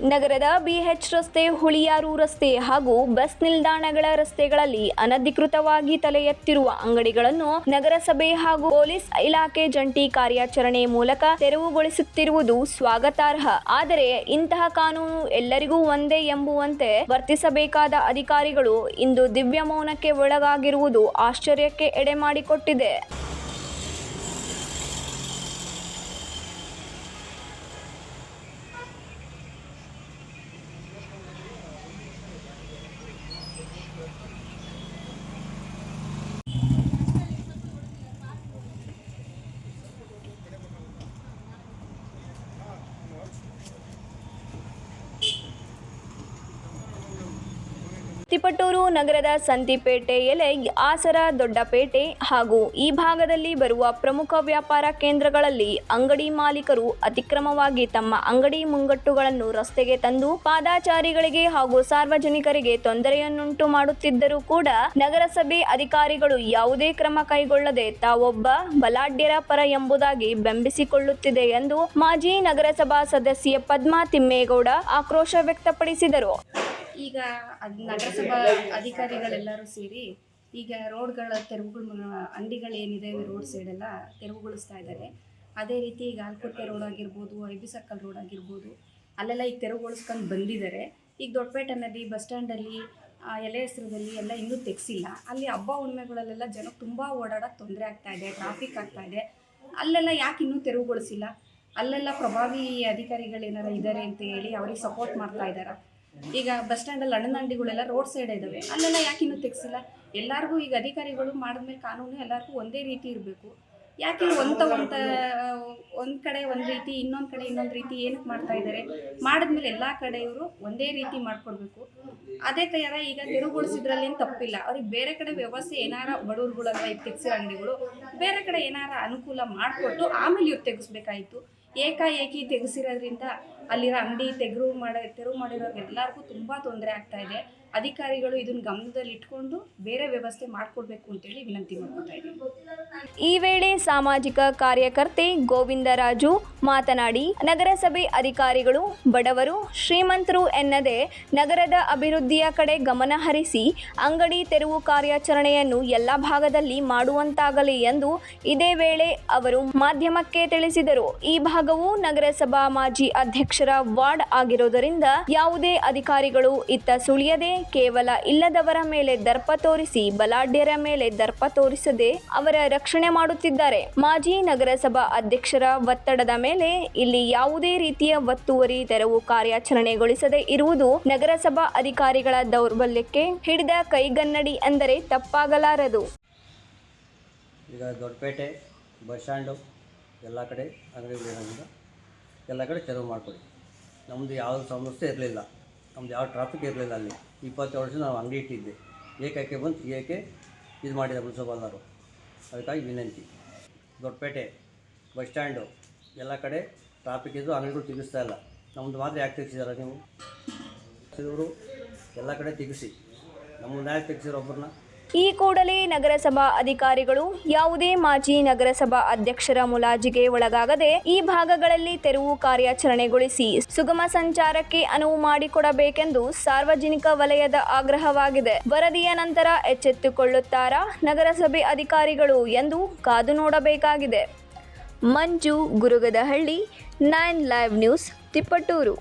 ನಗರದ ಬಿಎಚ್ ರಸ್ತೆ, ಹುಳಿಯಾರು ರಸ್ತೆ ಹಾಗೂ ಬಸ್ ನಿಲ್ದಾಣಗಳ ರಸ್ತೆಗಳಲ್ಲಿ ಅನಧಿಕೃತವಾಗಿ ತಲೆ ಎತ್ತಿರುವ ಅಂಗಡಿಗಳನ್ನು ನಗರಸಭೆ ಹಾಗೂ ಪೊಲೀಸ್ ಇಲಾಖೆ ಜಂಟಿ ಕಾರ್ಯಾಚರಣೆ ಮೂಲಕ ತೆರವುಗೊಳಿಸುತ್ತಿರುವುದು ಸ್ವಾಗತಾರ್ಹ. ಆದರೆ ಇಂತಹ ಕಾನೂನು ಎಲ್ಲರಿಗೂ ಒಂದೇ ಎಂಬುವಂತೆ ವರ್ತಿಸಬೇಕಾದ ಅಧಿಕಾರಿಗಳು ಇಂದು ದಿವ್ಯ ಮೌನಕ್ಕೆ ಒಳಗಾಗಿರುವುದು ಆಶ್ಚರ್ಯಕ್ಕೆ ಎಡೆಮಾಡಿಕೊಟ್ಟಿದೆ. ತಿಪಟೂರು ನಗರದ ಸಂತಿಪೇಟೆ ಎಲೆ ಆಸರ ದೊಡ್ಡಪೇಟೆ ಹಾಗೂ ಈ ಭಾಗದಲ್ಲಿ ಬರುವ ಪ್ರಮುಖ ವ್ಯಾಪಾರ ಕೇಂದ್ರಗಳಲ್ಲಿ ಅಂಗಡಿ ಮಾಲೀಕರು ಅತಿಕ್ರಮವಾಗಿ ತಮ್ಮ ಅಂಗಡಿ ಮುಂಗಟ್ಟುಗಳನ್ನು ರಸ್ತೆಗೆ ತಂದು ಪಾದಾಚಾರಿಗಳಿಗೆ ಹಾಗೂ ಸಾರ್ವಜನಿಕರಿಗೆ ತೊಂದರೆಯನ್ನುಂಟು ಮಾಡುತ್ತಿದ್ದರೂ ಕೂಡ ನಗರಸಭೆ ಅಧಿಕಾರಿಗಳು ಯಾವುದೇ ಕ್ರಮ ಕೈಗೊಳ್ಳದೆ ತಾವೊಬ್ಬ ಬಲಾಢ್ಯರ ಪರ ಎಂಬುದಾಗಿ ಬೆಂಬಿಸಿಕೊಳ್ಳುತ್ತಿದೆ ಎಂದು ಮಾಜಿ ನಗರಸಭಾ ಸದಸ್ಯೆ ಪದ್ಮಾ ತಿಮ್ಮೇಗೌಡ ಆಕ್ರೋಶ ವ್ಯಕ್ತಪಡಿಸಿದರು. ಈಗ ಅದ್ ನಗರಸಭಾ ಅಧಿಕಾರಿಗಳೆಲ್ಲರೂ ಸೇರಿ ಈಗ ರೋಡ್ಗಳ ತೆರವುಗಳು ಅಂಗಡಿಗಳೇನಿದೆ ರೋಡ್ ಸೈಡೆಲ್ಲ ತೆರವುಗೊಳಿಸ್ತಾ ಇದ್ದಾರೆ. ಅದೇ ರೀತಿ ಈಗ ಆಲ್ಕೋಟೆ ರೋಡ್ ಆಗಿರ್ಬೋದು ಐಬಿ ಸರ್ಕಲ್ ರೋಡ್ ಆಗಿರ್ಬೋದು ಅಲ್ಲೆಲ್ಲ ಈಗ ತೆರವುಗೊಳಿಸ್ಕೊಂಡು ಬಂದಿದ್ದಾರೆ. ಈಗ ದೊಡ್ಡಪೇಟೆ ನದಿ ಬಸ್ ಸ್ಟ್ಯಾಂಡಲ್ಲಿ ಎಲೆ ಹೆಸರದಲ್ಲಿ ಎಲ್ಲ ಇನ್ನೂ ತೆಗ್ಸಿಲ್ಲ. ಅಲ್ಲಿ ಹಬ್ಬ ಹುಣ್ಮೆಗಳಲ್ಲೆಲ್ಲ ಜನ ತುಂಬ ಓಡಾಡೋಕ್ಕೆ ತೊಂದರೆ ಆಗ್ತಾ ಇದೆ ಟ್ರಾಫಿಕ್ ಆಗ್ತಾ ಇದೆ. ಅಲ್ಲೆಲ್ಲ ಯಾಕೆ ಇನ್ನೂ ತೆರವುಗೊಳಿಸಿಲ್ಲ? ಅಲ್ಲೆಲ್ಲ ಪ್ರಭಾವಿ ಅಧಿಕಾರಿಗಳೇನಾರ ಇದ್ದಾರೆ ಅಂತ ಹೇಳಿ ಅವ್ರಿಗೆ ಸಪೋರ್ಟ್ ಮಾಡ್ತಾ ಇದ್ದಾರೆ? ಈಗ ಬಸ್ ಸ್ಟ್ಯಾಂಡಲ್ಲಿ ಹಣ್ಣಿನ ಅಂಗಡಿಗಳೆಲ್ಲ ರೋಡ್ ಸೈಡ್ ಇದ್ದಾವೆ ಅಲ್ಲೆಲ್ಲ ಯಾಕೆ ಇನ್ನೂ ತೆಗ್ಸಿಲ್ಲ? ಎಲ್ಲರಿಗೂ ಈಗ ಅಧಿಕಾರಿಗಳು ಮಾಡಿದ್ಮೇಲೆ ಕಾನೂನು ಎಲ್ಲರಿಗೂ ಒಂದೇ ರೀತಿ ಇರಬೇಕು. ಯಾಕೆ ಒಂದ ಒಂದ ಒಂದು ಕಡೆ ಒಂದು ರೀತಿ, ಇನ್ನೊಂದು ಕಡೆ ಇನ್ನೊಂದು ರೀತಿ ಏನಕ್ಕೆ ಮಾಡ್ತಾ ಇದ್ದಾರೆ ಮಾಡಿದ್ಮೇಲೆ ಎಲ್ಲ ಕಡೆಯವರು ಒಂದೇ ರೀತಿ ಮಾಡ್ಕೊಡ್ಬೇಕು. ಅದೇ ತಯಾರ ಈಗ ತೆರವುಗೊಳಿಸಿದ್ರಲ್ಲಿ ಏನು ತಪ್ಪಿಲ್ಲ. ಅವ್ರಿಗೆ ಬೇರೆ ಕಡೆ ವ್ಯವಸ್ಥೆ ಏನಾರ ಬಡವ್ರುಗಳೆಲ್ಲ ಈಗ ತೆಗ್ಸಿರೋ ಅಂಗಡಿಗಳು, ಬೇರೆ ಕಡೆ ಏನಾರ ಅನುಕೂಲ ಮಾಡಿಕೊಟ್ಟು ಆಮೇಲೆ ಇವ್ರು ತೆಗೆಸ್ಬೇಕಾಯಿತು. ಏಕಾಏಕಿ ತೆಗೆಸಿರೋದ್ರಿಂದ ಅಲ್ಲಿರೋ ಅಂಗಡಿ ತೆಗೆರು ಮಾಡ, ತೆರವು ಮಾಡಿರೋರ್ಗೆಲ್ಲರಿಗೂ ತುಂಬ ತೊಂದರೆ ಆಗ್ತಾ ಇದೆ. ಅಧಿಕಾರಿಗಳು ಇದನ್ನ ಗಮನದಲ್ಲಿ ಇಟ್ಕೊಂಡು ಬೇರೆ ವ್ಯವಸ್ಥೆ ಮಾಡಿಕೊಡ್ಬೇಕು ಅಂತೇಳಿ ವಿನಂತಿ ಮಾಡ್ಕೊತಾ ಇದ್ದೀನಿ. ಈ ವೇಳೆ ಸಾಮಾಜಿಕ ಕಾರ್ಯಕರ್ತೆ ಗೋವಿಂದರಾಜು ಮಾತನಾಡಿ ನಗರಸಭೆ ಅಧಿಕಾರಿಗಳು, ಬಡವರು ಶ್ರೀಮಂತರು ಎನ್ನದೆ ನಗರದ ಅಭಿವೃದ್ಧಿಯ ಕಡೆ ಗಮನ ಹರಿಸಿ ಅಂಗಡಿ ತೆರವು ಕಾರ್ಯಾಚರಣೆಯನ್ನು ಎಲ್ಲ ಭಾಗದಲ್ಲಿ ಮಾಡುವಂತಾಗಲಿ ಎಂದು ಇದೇ ವೇಳೆ ಅವರು ಮಾಧ್ಯಮಕ್ಕೆ ತಿಳಿಸಿದರು. ಈ ಭಾಗವು ನಗರಸಭಾ ಮಾಜಿ ಅಧ್ಯಕ್ಷರ ವಾರ್ಡ್ ಆಗಿರುವುದರಿಂದ ಯಾವುದೇ ಅಧಿಕಾರಿಗಳು ಇತ್ತ ಸುಳಿಯದೆ ಕೇವಲ ಇಲ್ಲದವರ ಮೇಲೆ ದರ್ಪ ತೋರಿಸಿ ಬಲಾಢ್ಯರ ಮೇಲೆ ದರ್ಪ ತೋರಿಸದೆ ಅವರ ರಕ್ಷಣೆ ಮಾಡುತ್ತಿದ್ದಾರೆ. ಮಾಜಿ ನಗರಸಭಾ ಅಧ್ಯಕ್ಷರ ಒತ್ತಡದ ಮೇಲೆ ಇಲ್ಲಿ ಯಾವುದೇ ರೀತಿಯ ಒತ್ತುವರಿ, ತೆರವು ಕಾರ್ಯಾಚರಣೆಗೊಳಿಸದೆ ಇರುವುದು ನಗರಸಭಾ ಅಧಿಕಾರಿಗಳ ದೌರ್ಬಲ್ಯಕ್ಕೆ ಹಿಡಿದ ಕೈಗನ್ನಡಿ ಅಂದರೆ ತಪ್ಪಾಗಲಾರದು. ಈಗ ದೊಡ್ಡಪೇಟೆ ಬಸ್ ಸ್ಟ್ಯಾಂಡು ಎಲ್ಲ ಕಡೆ ಅಂಗಡಿಗಳಿರೋದ್ರಿಂದ ಎಲ್ಲ ಕಡೆ ತೆರವು ಮಾಡಿಕೊಡಿ. ನಮ್ಮದು ಯಾವ ಸಮಸ್ಯೆ ಇರಲಿಲ್ಲ. ನಮ್ದು ಯಾವ ಟ್ರಾಫಿಕ್ ಇರಲಿಲ್ಲ ಅಲ್ಲಿ. ಇಪ್ಪತ್ತು ವರ್ಷ ನಾವು ಅಂಗಡಿ ಇಟ್ಟಿದ್ದೆ. ಏಕಕ್ಕೆ ಬಂತು ಏಕೆ ಇದು ಮಾಡಿದ ಮುನ್ಸಿಪಾಲ್ನವರು? ಅದಕ್ಕಾಗಿ ವಿನಂತಿ. ದೊಡ್ಡಪೇಟೆ ಬಸ್ ಸ್ಟ್ಯಾಂಡು ಎಲ್ಲ ಕಡೆ ಟ್ರಾಫಿಕ್ ಇದ್ದು ಅಂಗಡಿಗಳು ತೆಗಿಸ್ತಾ ಇಲ್ಲ. ನಮ್ಮದು ಮಾತ್ರ ಯಾಕೆ ತೆಗಿಸಿದಾರ ನೀವು? ಇವರು ಎಲ್ಲ ಕಡೆ ತೆಗಿಸಿ ನಮ್ಮನ್ನ ಯಾಕೆ ತೆಗ್ಸಿರೋ ಒಬ್ಬರನ್ನ ಈ ಕೂಡಲೇ ನಗರಸಭಾ ಅಧಿಕಾರಿಗಳು ಯಾವುದೇ ಮಾಜಿ ನಗರಸಭಾ ಅಧ್ಯಕ್ಷರ ಮುಲಾಜಿಗೆ ಒಳಗಾಗದೆ ಈ ಭಾಗಗಳಲ್ಲಿ ತೆರವು ಕಾರ್ಯಾಚರಣೆಗೊಳಿಸಿ ಸುಗಮ ಸಂಚಾರಕ್ಕೆ ಅನುವು ಮಾಡಿಕೊಡಬೇಕೆಂದು ಸಾರ್ವಜನಿಕ ವಲಯದ ಆಗ್ರಹವಾಗಿದೆ. ವರದಿಯ ನಂತರ ಎಚ್ಚೆತ್ತುಕೊಳ್ಳುತ್ತಾರಾ ನಗರಸಭೆ ಅಧಿಕಾರಿಗಳು ಎಂದು ಕಾದು ನೋಡಬೇಕಾಗಿದೆ. Manju Gurugadahalli nine live news Tiptur.